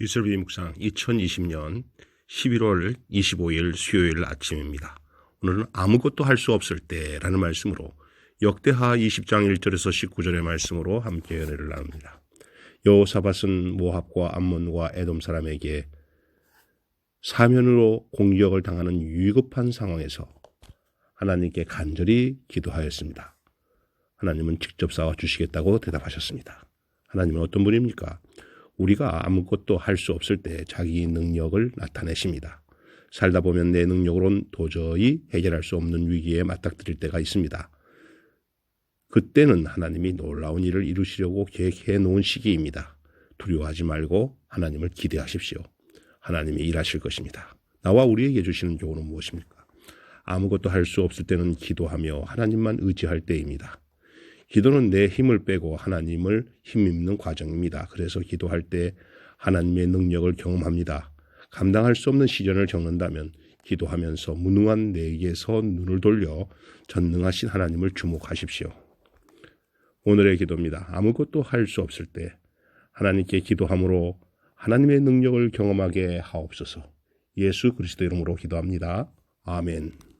이슬비 묵상 2020년 11월 25일 수요일 아침입니다. 오늘은 아무것도 할 수 없을 때라는 말씀으로 역대하 20장 1절에서 19절의 말씀으로 함께 연애를 나눕니다. 여호사밧은 모압과 암몬과 에돔 사람에게 사면으로 공격을 당하는 위급한 상황에서 하나님께 간절히 기도하였습니다. 하나님은 직접 싸워 주시겠다고 대답하셨습니다. 하나님은 어떤 분입니까? 우리가 아무것도 할 수 없을 때 자기 능력을 나타내십니다. 살다 보면 내 능력으론 도저히 해결할 수 없는 위기에 맞닥뜨릴 때가 있습니다. 그때는 하나님이 놀라운 일을 이루시려고 계획해 놓은 시기입니다. 두려워하지 말고 하나님을 기대하십시오. 하나님이 일하실 것입니다. 나와 우리에게 주시는 교훈은 무엇입니까? 아무것도 할 수 없을 때는 기도하며 하나님만 의지할 때입니다. 기도는 내 힘을 빼고 하나님을 힘입는 과정입니다. 그래서 기도할 때 하나님의 능력을 경험합니다. 감당할 수 없는 시련을 겪는다면 기도하면서 무능한 내게서 눈을 돌려 전능하신 하나님을 주목하십시오. 오늘의 기도입니다. 아무것도 할 수 없을 때 하나님께 기도함으로 하나님의 능력을 경험하게 하옵소서. 예수 그리스도 이름으로 기도합니다. 아멘.